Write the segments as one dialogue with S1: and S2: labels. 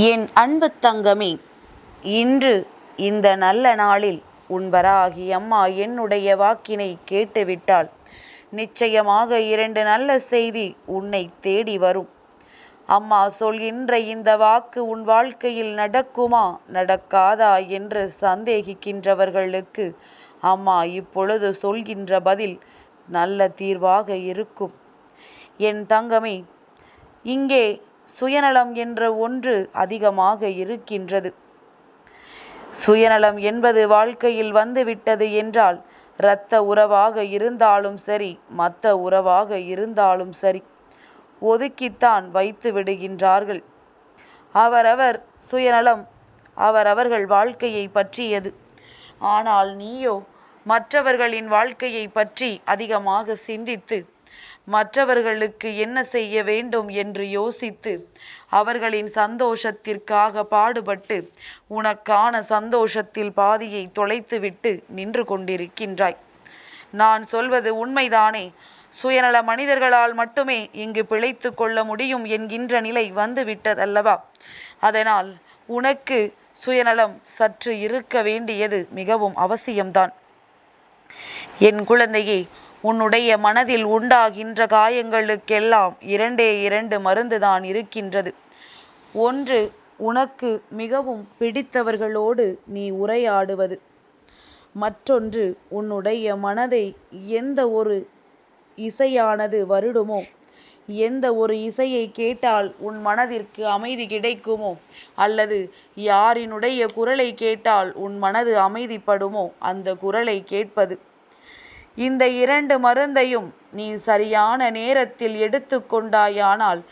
S1: என் அன்பு தங்கமே இன்று இந்த நல்ல நாளில் உன்பராகி அம்மா என்னுடைய வாக்கினை கேட்டுவிட்டால் நிச்சயமாக இரண்டு நல்ல செய்தி உன்னை தேடி வரும். அம்மா சொல்கின்ற இந்த வாக்கு உன் வாழ்க்கையில் நடக்குமா நடக்காதா என்று சந்தேகிக்கின்றவர்களுக்கு அம்மா இப்பொழுது சொல்கின்ற பதில் நல்ல தீர்வாக இருக்கும். என் தங்கமே இங்கே சுயநலம் என்ற ஒன்று அதிகமாக இருக்கின்றது. சுயநலம் என்பது வாழ்க்கையில் வந்துவிட்டது என்றால் இரத்த உறவாக இருந்தாலும் சரி மற்ற உறவாக இருந்தாலும் சரி ஒதுக்கித்தான் வைத்து விடுகின்றார்கள். அவரவர் சுயநலம் அவரவர்கள் வாழ்க்கையை பற்றியது. ஆனால் நீயோ மற்றவர்களின் வாழ்க்கையை பற்றி அதிகமாக சிந்தித்து மற்றவர்களுக்கு என்ன செய்ய வேண்டும் என்று யோசித்து அவர்களின் சந்தோஷத்திற்காக பாடுபட்டு உனக்கான சந்தோஷத்தில் பாதியை தொலைத்துவிட்டு நின்று கொண்டிருக்கின்றாய். நான் சொல்வது உண்மைதானே? சுயநல மனிதர்களால் மட்டுமே இங்கு பிழைத்து கொள்ள முடியும் என்கின்ற நிலை வந்துவிட்டதல்லவா? அதனால் உனக்கு சுயநலம் சற்று இருக்க வேண்டியது மிகவும் அவசியம்தான். என் குழந்தையே உன்னுடைய மனதில் உண்டாகின்ற காயங்களுக்கெல்லாம் இரண்டே இரண்டு மருந்துதான் இருக்கின்றது. ஒன்று உனக்கு மிகவும் பிடித்தவர்களோடு நீ உரையாடுவது. மற்றொன்று உன்னுடைய மனதை எந்த ஒரு இசையானது வருடுமோ எந்த ஒரு இசையை கேட்டால் உன் மனதிற்கு அமைதி கிடைக்குமோ அல்லது யாரினுடைய குரலை கேட்டால் உன் மனது அமைதிப்படுமோ அந்த குரலை கேட்பது. இந்த இரண்டு மருந்தையும் நீ சரியான நேரத்தில் எடுத்துக்கொண்டாயானால்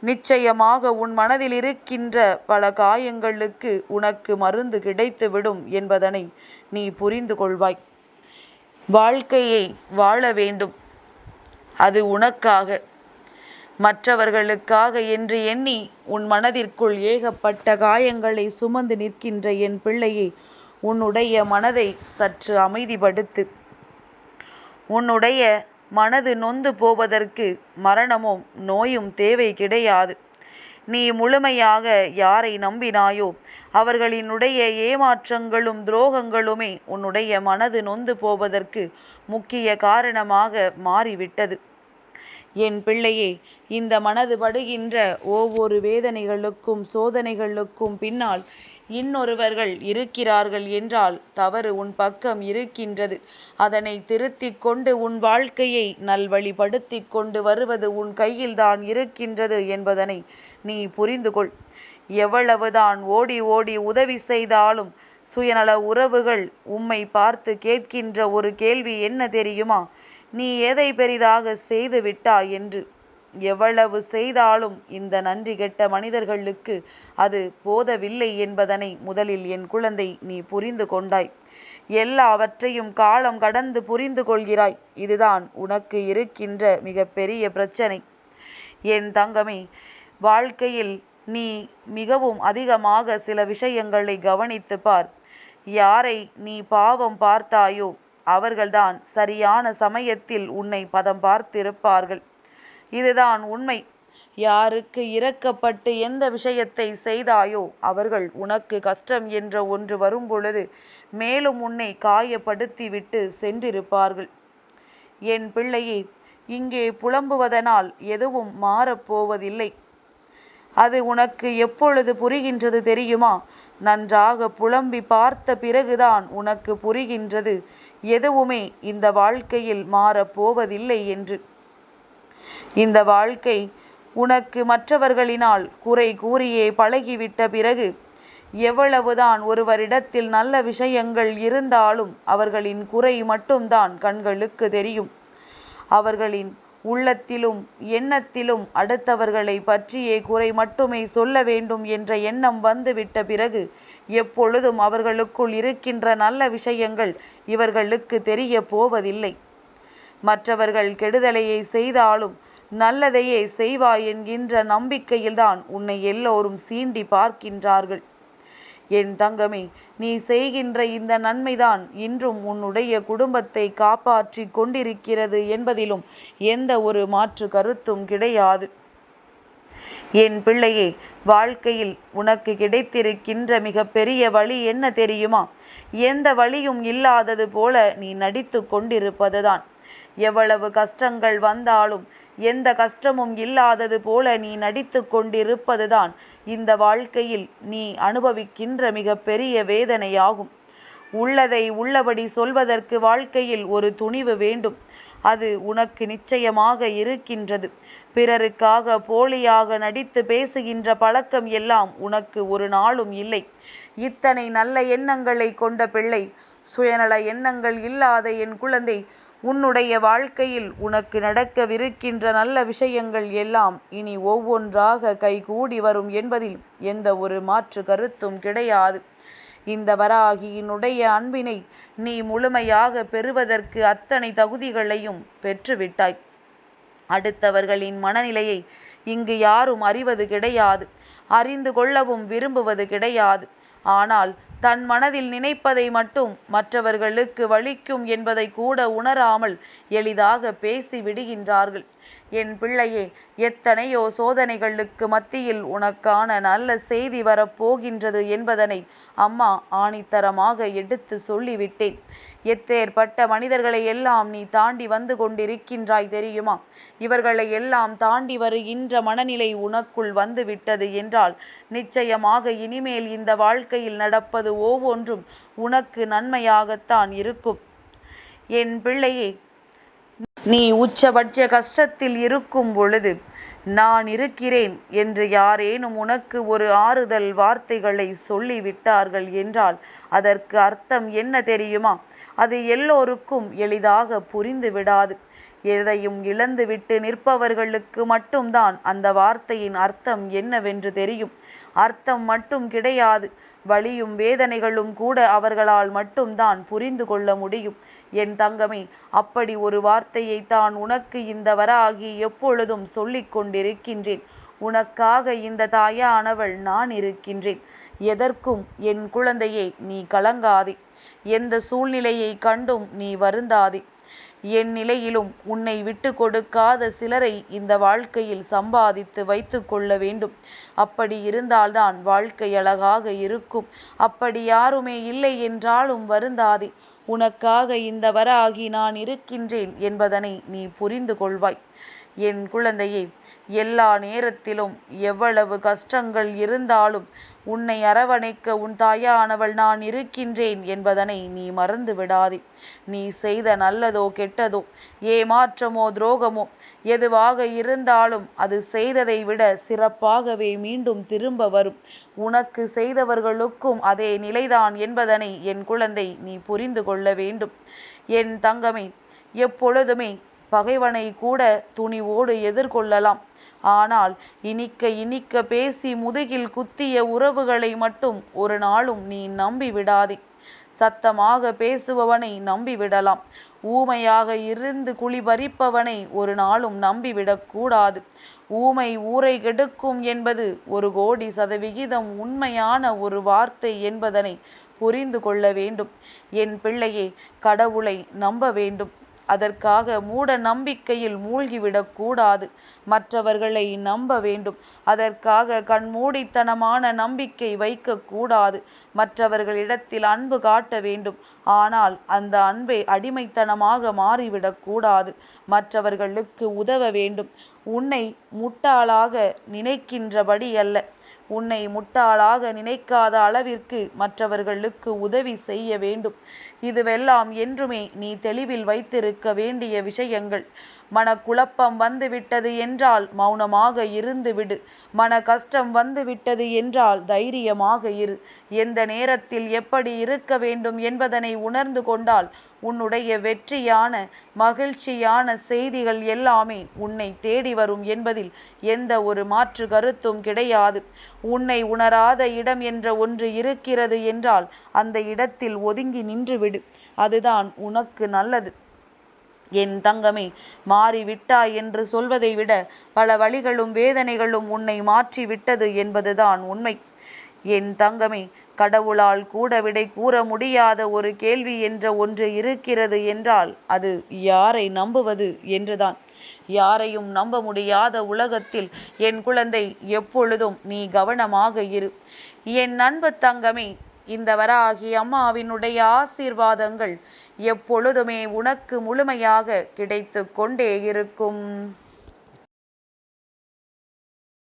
S1: நிச்சயமாக உன் மனதில் இருக்கின்ற பல காயங்களுக்கு உனக்கு மருந்து கிடைத்துவிடும் என்பதனை நீ புரிந்து கொள்வாய். வாழ்க்கையை வாழ வேண்டும். அது உனக்காக. மற்றவர்களுக்காக என்று எண்ணி உன் மனதிற்குள் ஏகப்பட்ட காயங்களை சுமந்து நிற்கின்ற என் பிள்ளையை உன்னுடைய மனதை சற்று அமைதிப்படுத்து. உன்னுடைய மனது நொந்து போவதற்கு மரணமும் நோயும் தேவை கிடையாது. நீ முழுமையாக யாரை நம்பினாயோ அவர்களினுடைய ஏமாற்றங்களும் துரோகங்களுமே உன்னுடைய மனது நொந்து போவதற்கு முக்கிய காரணமாக மாறிவிட்டது. என் பிள்ளையே இந்த மனது படுகின்ற ஒவ்வொரு வேதனைகளுக்கும் சோதனைகளுக்கும் பின்னால் இன்னொருவர்கள் இருக்கிறார்கள் என்றால் தவறு உன் பக்கம் இருக்கின்றது. அதனை திருத்திக் கொண்டு உன் வாழ்க்கையை நல்வழிப்படுத்தி கொண்டு வருவது உன் கையில்தான் இருக்கின்றது என்பதனை நீ புரிந்து கொள் எவ்வளவுதான் ஓடி ஓடி உதவி செய்தாலும் சுயநல உறவுகள் உம்மை பார்த்து கேட்கின்ற ஒரு கேள்வி என்ன தெரியுமா? நீ எதை பெரிதாக செய்து விட்டாய் என்று. எவ்வளவு செய்தாலும் இந்த நன்றி கெட்ட மனிதர்களுக்கு அது போதவில்லை என்பதனை முதலில் என் குழந்தை நீ புரிந்து கொண்டாய். எல்லாவற்றையும் காலம் கடந்து புரிந்து கொள்கிறாய். இதுதான் உனக்கு இருக்கின்ற மிகப்பெரிய பிரச்சனை. என் தங்கமே வாழ்க்கையில் நீ மிகவும் அதிகமாக சில விஷயங்களை கவனித்து பார். யாரை நீ பாவம் பார்த்தாயோ அவர்கள்தான் சரியான சமயத்தில் உன்னை பதம் பார்த்திருப்பார்கள். இதுதான் உண்மை. யாருக்கு இறக்கப்பட்டு எந்த விஷயத்தை செய்தாயோ அவர்கள் உனக்கு கஷ்டம் என்ற ஒன்று வரும்பொழுது மேலும் உன்னை காயப்படுத்தி விட்டு சென்றிருப்பார்கள். என் பிள்ளையே இங்கே புலம்புவதனால் எதுவும் மாறப்போவதில்லை. அது உனக்கு எப்பொழுது புரிகின்றது தெரியுமா? நன்றாக புலம்பி பார்த்த பிறகுதான் உனக்கு புரிகின்றது. எதுவுமே இந்த வாழ்க்கையில் மாறப்போவதில்லை என்று. இந்த வாழ்க்கை உனக்கு மற்றவர்களினால் குறை கூறியே பழகிவிட்ட பிறகு எவ்வளவுதான் ஒருவரிடத்தில் நல்ல விஷயங்கள் இருந்தாலும் அவர்களின் குறை மட்டும்தான் கண்களுக்கு தெரியும். அவர்களின் உள்ளத்திலும் எண்ணத்திலும் அடுத்தவர்களை பற்றியே குறை மட்டுமே சொல்ல வேண்டும் என்ற எண்ணம் வந்துவிட்ட பிறகு எப்பொழுதும் அவர்களுக்குள் இருக்கின்ற நல்ல விஷயங்கள் இவர்களுக்கு தெரிய போவதில்லை. மற்றவர்கள் கெடுதலையை செய்தாலும் நல்லதையே செய்வாய் என்கின்ற நம்பிக்கையில்தான் உன்னை எல்லோரும் சீண்டி பார்க்கின்றார்கள். என் தங்கமே நீ செய்கின்ற இந்த நன்மைதான் இன்றும் உன்னுடைய குடும்பத்தை காப்பாற்றி கொண்டிருக்கிறது என்பதிலும் எந்த ஒரு மாற்று கருத்தும் கிடையாது. என் பிள்ளையே வாழ்க்கையில் உனக்கு கிடைத்திருக்கின்ற மிகப்பெரிய வழி என்ன தெரியுமா? எந்த வழியும் இல்லாதது போல நீ நடித்து கொண்டிருப்பதுதான். எவ்வளவு கஷ்டங்கள் வந்தாலும் எந்த கஷ்டமும் இல்லாதது போல நீ நடித்து கொண்டிருப்பதுதான். இந்த வாழ்க்கையில் நீ அனுபவிக்கின்ற மிகப்பெரிய வேதனையாகும். உள்ளதை உள்ளபடி சொல்வதற்கு வாழ்க்கையில் ஒரு துணிவு வேண்டும். அது உனக்கு நிச்சயமாக இருக்கின்றது. பிறருக்காக போலியாக நடித்து பேசுகின்ற பழக்கம் எல்லாம் உனக்கு ஒரு நாளும் இல்லை. இத்தனை நல்ல எண்ணங்களை கொண்ட பிள்ளை சுயநல எண்ணங்கள் இல்லாத என் குழந்தை உன்னுடைய வாழ்க்கையில் உனக்கு நடக்கவிருக்கின்ற நல்ல விஷயங்கள் எல்லாம் இனி ஒவ்வொன்றாக கைகூடி வரும் என்பதில் எந்த ஒரு மாற்று கருத்தும் கிடையாது. இந்த வராகியினுடைய அன்பினை நீ முழுமையாக பெறுவதற்கு அத்தனை தகுதிகளையும் பெற்றுவிட்டாய். அடுத்தவர்களின் மனநிலையை இங்கு யாரும் அறிவது கிடையாது. அறிந்து கொள்ளவும் விரும்புவது கிடையாது. ஆனால் தன் மனதில் நினைப்பதை மட்டும் மற்றவர்களுக்கு வலிக்கும் என்பதை கூட உணராமல் எளிதாக பேசி விடுகின்றார்கள். என் பிள்ளையே எத்தனையோ சோதனைகளுக்கு மத்தியில் உனக்கான நல்ல செய்தி வரப்போகின்றது என்பதனை அம்மா ஆணித்தரமாக எடுத்து சொல்லிவிட்டேன். எத்தேற்பட்ட மனிதர்களை எல்லாம் நீ தாண்டி வந்து கொண்டிருக்கின்றாய் தெரியுமா? இவர்களை எல்லாம் தாண்டி வருகின்ற மனநிலை உனக்குள் வந்து விட்டது என்றால் நிச்சயமாக இனிமேல் இந்த வாழ்க்கையில் நடப்பது ஒவ்வொன்றும் உனக்கு நன்மையாகத்தான் இருக்கும். என் பிள்ளையே நீ உச்சபட்ச கஷ்டத்தில் இருக்கும் பொழுது நான் இருக்கிறேன் என்று யாரேனும் உனக்கு ஒரு ஆறுதல் வார்த்தைகளை சொல்லிவிட்டார்கள் என்றால் அதற்கு அர்த்தம் என்ன தெரியுமா? அது எல்லோருக்கும் எளிதாக புரிந்து விடாது எதையும் இழந்துவிட்டு நிற்பவர்களுக்கு மட்டும்தான் அந்த வார்த்தையின் அர்த்தம் என்னவென்று தெரியும். அர்த்தம் மட்டும் கிடையாது வலியும் வேதனைகளும் கூட அவர்களால் மட்டும்தான் புரிந்து கொள்ள முடியும். என் தங்கமே அப்படி ஒரு வார்த்தையை தான் உனக்கு இந்த வராகி எப்பொழுதும் சொல்லிக் கொண்டிருக்கின்றேன். உனக்காக இந்த தாயானவள் நான் இருக்கின்றேன். எதற்கும் என் குழந்தையை நீ கலங்காதே. எந்த சூழ்நிலையை கண்டும் நீ வருந்தாதே. என் நிலையிலும் உன்னை விட்டு கொடுக்காத சிலரை இந்த வாழ்க்கையில் சம்பாதித்து வைத்து கொள்ள வேண்டும். அப்படி இருந்தால்தான் வாழ்க்கை அழகாக இருக்கும். அப்படி யாருமே இல்லை என்றாலும் வருந்தாதே. உனக்காக இந்த வராகி நான் இருக்கின்றேன் என்பதனை நீ புரிந்து கொள்வாய். என் குழந்தையே எல்லா நேரத்திலும் எவ்வளவு கஷ்டங்கள் இருந்தாலும் உன்னை அரவணைக்க உன் தாயானவள் நான் இருக்கின்றேன் என்பதனை நீ மறந்து விடாதே. நீ செய்த நல்லதோ கெட்டதோ ஏமாற்றமோ துரோகமோ எதுவாக இருந்தாலும் அது செய்ததை விட சிறப்பாகவே மீண்டும் திரும்ப வரும். உனக்கு செய்தவர்களுக்கும் அதே நிலைதான் என்பதனை என் குழந்தை நீ புரிந்து கொள் கொள்ள வேண்டும். என் தங்கமே எப்பொழுதுமே பகைவனை கூட துணிவோடு எதிர்கொள்ளலாம். ஆனால் இனிக்க இனிக்க பேசி முதுகில் குத்திய உறவுகளை மட்டும் ஒரு நாளும் நீ நம்பி விடாதே. சத்தமாக பேசுபவனை நம்பிவிடலாம் ஊமையாக இருந்து குழி பறிப்பவனை ஒரு நாளும் நம்பிவிடக்கூடாது ஊமை ஊரை கெடுக்கும் என்பது ஒரு கோடி சதவிகிதம் உண்மையான ஒரு வார்த்தை என்பதனை புரிந்து கொள்ள வேண்டும். என் பிள்ளையே கடவுளை நம்ப வேண்டும். அதற்காக மூட நம்பிக்கையில் மூழ்கிவிடக்கூடாது மற்றவர்களை நம்ப வேண்டும். அதற்காக கண்மூடித்தனமான நம்பிக்கை வைக்கக்கூடாது மற்றவர்களிடத்தில் அன்பு காட்ட வேண்டும். ஆனால் அந்த அன்பை அடிமைத்தனமாக மாறிவிடக்கூடாது மற்றவர்களுக்கு உதவ வேண்டும். உன்னை முட்டாளாக நினைக்கின்றபடி அல்ல. உன்னை முட்டாளாக நினைக்காத அளவிற்கு மற்றவர்களுக்கு உதவி செய்ய வேண்டும். இதுவெல்லாம் என்றுமே நீ தெளிவில் வைத்திருக்க வேண்டிய விஷயங்கள். மனக்குழப்பம் வந்துவிட்டது என்றால் மௌனமாக இருந்துவிடு. மன கஷ்டம் வந்துவிட்டது என்றால் தைரியமாக இரு. எந்த நேரத்தில் எப்படி இருக்க வேண்டும் என்பதனை உணர்ந்து கொண்டால் உன்னுடைய வெற்றியான மகிழ்ச்சியான செய்திகள் எல்லாமே உன்னை தேடி வரும் என்பதில் எந்த ஒரு மாற்று கருத்தும் கிடையாது. உன்னை உணராத இடம் என்ற ஒன்று இருக்கிறது என்றால் அந்த இடத்தில் ஒதுங்கி நின்றுவிடு. அதுதான் உனக்கு நல்லது. என் தங்கமே மாறிவிட்டாய் என்று சொல்வதை விட பல வழிகளும் வேதனைகளும் உன்னை மாற்றி விட்டது என்பதுதான் உண்மை. என் தங்கமே கடவுளால் கூட விடை கூற முடியாத ஒரு கேள்வி என்ற ஒன்று இருக்கிறது என்றால் அது யாரை நம்புவது என்றுதான். யாரையும் நம்ப முடியாத உலகத்தில் என் குழந்தை எப்பொழுதும் நீ கவனமாக இரு. என் அன்பு தங்கமே இந்த வராகி அம்மாவினுடைய ஆசீர்வாதங்கள் எப்பொழுதுமே உனக்கு முழுமையாக கிடைத்து கொண்டே இருக்கும்.